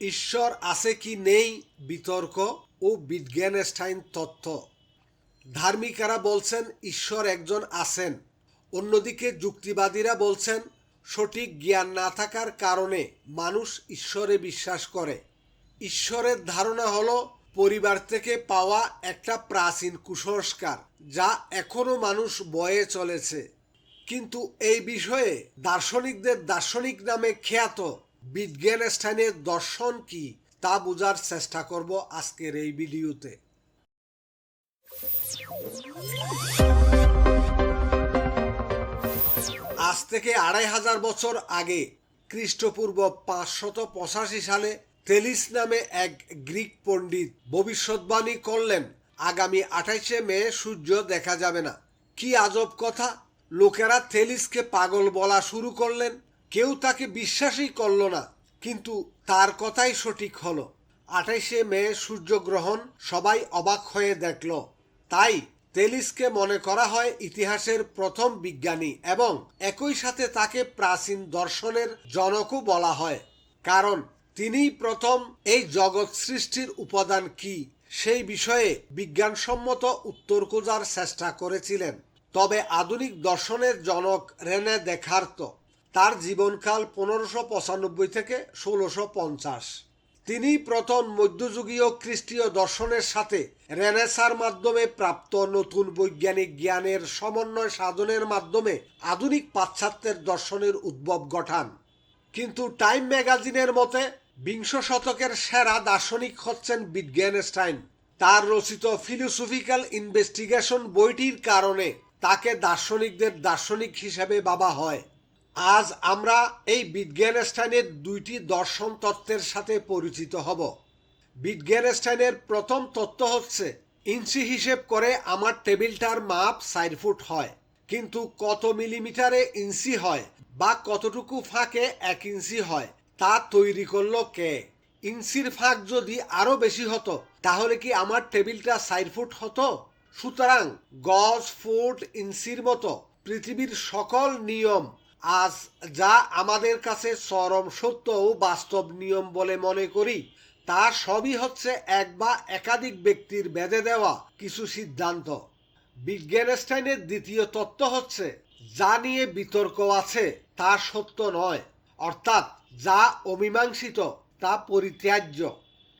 ঈশ্বর আছে কি নেই বিতর্ক ও বিজ্ঞানস্টাইন তথ্য ধার্মিকেরা বলছেন ঈশ্বর একজন আছেন। অন্যদিকে যুক্তিবাদীরা বলছেন সঠিক জ্ঞান না থাকার কারণে মানুষ ঈশ্বরে বিশ্বাস করে। ঈশ্বরের ধারণা হলো পরিবার থেকে পাওয়া একটা প্রাচীন কুসংস্কার যা এখনও মানুষ বয়ে চলেছে। কিন্তু এই বিষয়ে দার্শনিকদের দার্শনিক নামে খ্যাত বিজ্ঞানস্থানের দর্শন কি তা বোঝার চেষ্টা করব আজকের এই ভিডিওতে। আজ থেকে আড়াই হাজার বছর আগে খ্রিস্টপূর্ব পাঁচশত পঁচাশি সালে তেলিস নামে এক গ্রিক পণ্ডিত ভবিষ্যৎবাণী করলেন, আগামী আঠাইশে মে সূর্য দেখা যাবে না। কি আজব কথা! লোকেরা থেলিসকে পাগল বলা শুরু করলেন। কেউ তাকে বিশ্বাসই করল না, কিন্তু তার কথাই সঠিক হলো। আঠাইশে মে সূর্যগ্রহণ সবাই অবাক হয়ে দেখল। তাই তেলিসকে মনে করা হয় ইতিহাসের প্রথম বিজ্ঞানী এবং একই সাথে তাকে প্রাচীন দর্শনের জনকও বলা হয়। কারণ তিনিই প্রথম এই জগৎ সৃষ্টির উপাদান কি, সেই বিষয়ে বিজ্ঞানসম্মত উত্তর খোঁজার চেষ্টা করেছিলেন। তবে আধুনিক দর্শনের জনক রেনে দেখার্ত। তার জীবনকাল পনেরোশো পঁচানব্বই থেকে ষোলোশো পঞ্চাশ। তিনি প্রথম মধ্যযুগীয় খ্রিস্টীয় দর্শনের সাথে রেনেসার মাধ্যমে প্রাপ্ত নতুন বৈজ্ঞানিক জ্ঞানের সমন্বয় সাধনের মাধ্যমে আধুনিক পাশ্চাত্যের দর্শনের উদ্ভব ঘটান। কিন্তু টাইম ম্যাগাজিনের মতে, বিংশ শতকের সেরা দার্শনিক হচ্ছেন বিজ্ঞানস্টাইন তার রচিত ফিলোসফিক্যাল ইনভেস্টিগেশন বইটির কারণে তাকে দার্শনিকদের দার্শনিক হিসেবে ভাবা হয়। আজ আমরা এই বিজ্ঞানস্টাইনের দুইটি দর্শন তত্ত্বের সাথে পরিচিত হব। বিজ্ঞানস্টাইনের প্রথম তত্ত্ব হচ্ছে, ইঞ্চি হিসেব করে আমার টেবিলটার মাপ চার ফুট হয়, কিন্তু কত মিলিমিটারে ইঞ্চি হয় বা কতটুকু ফাঁকে এক ইঞ্চি হয় তা তৈরি করল কে? ইঞ্চির ফাঁক যদি আরও বেশি হতো, তাহলে কি আমার টেবিলটা চার ফুট হতো? সুতরাং গজ, ফুট, ইঞ্চির মতো পৃথিবীর সকল নিয়ম আজ যা আমাদের কাছে চরম সত্য ও বাস্তব নিয়ম বলে মনে করি, তা সবই হচ্ছে এক বা একাধিক ব্যক্তির বেঁধে দেওয়া কিছু সিদ্ধান্ত। বিজ্ঞানস্টাইনের দ্বিতীয় তত্ত্ব হচ্ছে, যা নিয়ে বিতর্ক আছে, তা সত্য নয়। অর্থাৎ, যা অমীমাংসিত, তা পরিত্যাজ্য।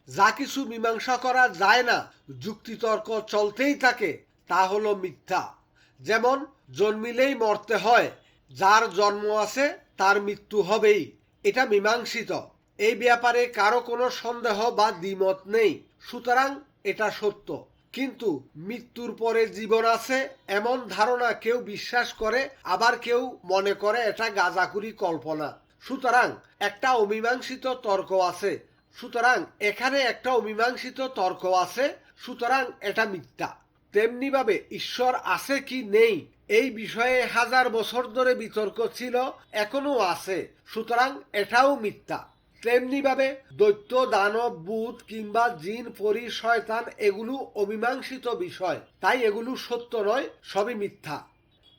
যা কিছু মীমাংসা করা যায় না, যুক্তিতর্ক চলতেই থাকে, তা হলো মিথ্যা। যেমন, জন্মিলেই মরতে হয় যার জন্ম আছে, তার মৃত্যু হবেই। এটা মীমাংসিত। এই ব্যাপারে কারও কোনো সন্দেহ বা দ্বিমত নেই। সুতরাং এটা সত্য। কিন্তু মৃত্যুর পরে জীবন আছে এমন ধারণা কেউ বিশ্বাস করে, আবার কেউ মনে করে এটা গাজাকুরি কল্পনা। সুতরাং একটা অমীমাংসিত তর্ক আছে। সুতরাং এখানে একটা অমীমাংসিত তর্ক আছে। সুতরাং এটা মিথ্যা। তেমনিভাবে ঈশ্বর আছে কি নেই, এই বিষয়ে হাজার বছর ধরে বিতর্ক ছিল, এখনও আছে। সুতরাং এটাও মিথ্যা। তেমনিভাবে দৈত্য, দানব, বুধ কিংবা জিন, পরি, শয়তান এগুলো অমীমাংসিত বিষয়। তাই এগুলো সত্য নয়, সবই মিথ্যা।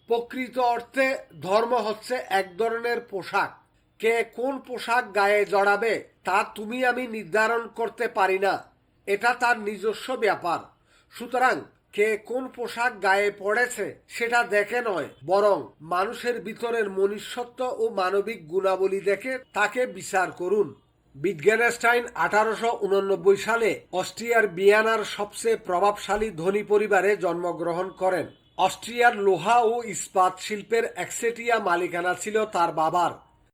প্রকৃত অর্থে ধর্ম হচ্ছে এক ধরনের পোশাক। কে কোন পোশাক গায়ে জড়াবে, তা তুমি আমি নির্ধারণ করতে পারি না। এটা তার নিজস্ব ব্যাপার। সুতরাং কে কোন পোশাক গায়ে পড়েছে সেটা দেখে নয়, বরং মানুষের ভিতরের মনুষ্যত্ব ও মানবিক গুণাবলী দেখে তাকে বিচার করুন। বিজ্ঞানস্টাইন আঠারোশো উননব্বই সালে অস্ট্রিয়ার বিয়ানার সবচেয়ে প্রভাবশালী ধনী পরিবারে জন্মগ্রহণ করেন। অস্ট্রিয়ার লোহা ও ইস্পাত শিল্পের একসেটিয়া মালিকানা ছিল তার বাবার।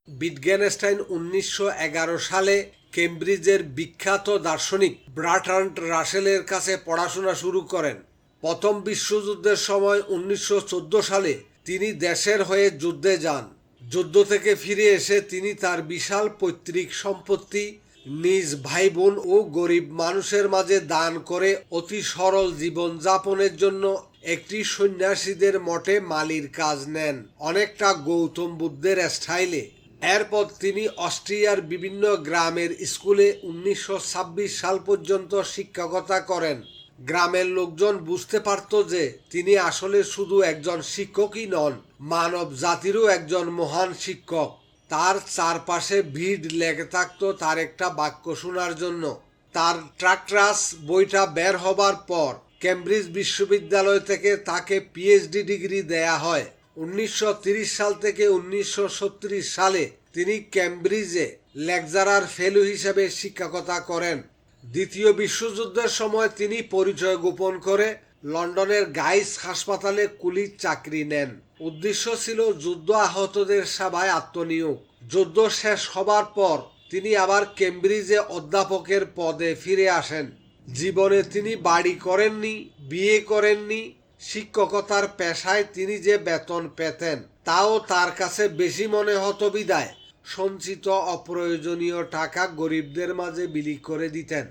বিজ্ঞানস্টাইন উনিশশো এগারো সালে কেমব্রিজের বিখ্যাত দার্শনিক ব্রাট্রান্ড রাসেলের কাছে পড়াশোনা শুরু করেন। প্রথম বিশ্বযুদ্ধের সময় উনিশশো চোদ্দ সালে তিনি দেশের হয়ে যুদ্ধে যান। যুদ্ধ থেকে ফিরে এসে তিনি তার বিশাল পৈতৃক সম্পত্তি, নিজ ভাই বোন ও গরিব মানুষের মাঝে দান করে অতি সরল জীবন যাপনের জন্য একটি সন্ন্যাসীদের মঠে মালির কাজ নেন। অনেকটা গৌতম বুদ্ধের স্টাইলে। এরপর তিনি অস্ট্রিয়ার বিভিন্ন গ্রামের স্কুলে উনিশশো ছাব্বিশ সাল পর্যন্ত শিক্ষকতা করেন। গ্রামের লোকজন বুঝতে পারত যে তিনি আসলে শুধু একজন শিক্ষকই নন, মানব জাতিরও একজন মহান শিক্ষক। তার চারপাশে ভিড় লেগে থাকতো তার একটা বাক্য শোনার জন্য। তার ট্রাকট্রাস বইটা বের হবার পর কেমব্রিজ বিশ্ববিদ্যালয় থেকে তাকে পিএইচডি ডিগ্রি দেয়া হয়। উনিশশো সাল থেকে উনিশশো সালে তিনি ক্যামব্রিজে লেকচারার ফেলো হিসেবে শিক্ষকতা করেন। দ্বিতীয় বিশ্বযুদ্ধের সময় তিনি পরিচয় গোপন করে লন্ডনের গাইস হাসপাতালে কুলির চাকরি নেন। উদ্দেশ্য ছিল যুদ্ধ আহতদের সেবায় আত্মনিয়োগ। যুদ্ধ শেষ হবার পর তিনি আবার কেমব্রিজে অধ্যাপকের পদে ফিরে আসেন। জীবনে তিনি বাড়ি করেননি, বিয়ে করেননি, শিক্ষকতার পেশায় তিনি যে বেতন পেতেন, তাও তার কাছে বেশি মনে হতো বিদায়। সঞ্চিত অপ্রয়োজনীয় টাকা গরিবদের মাঝে বিলি করে দিতেন।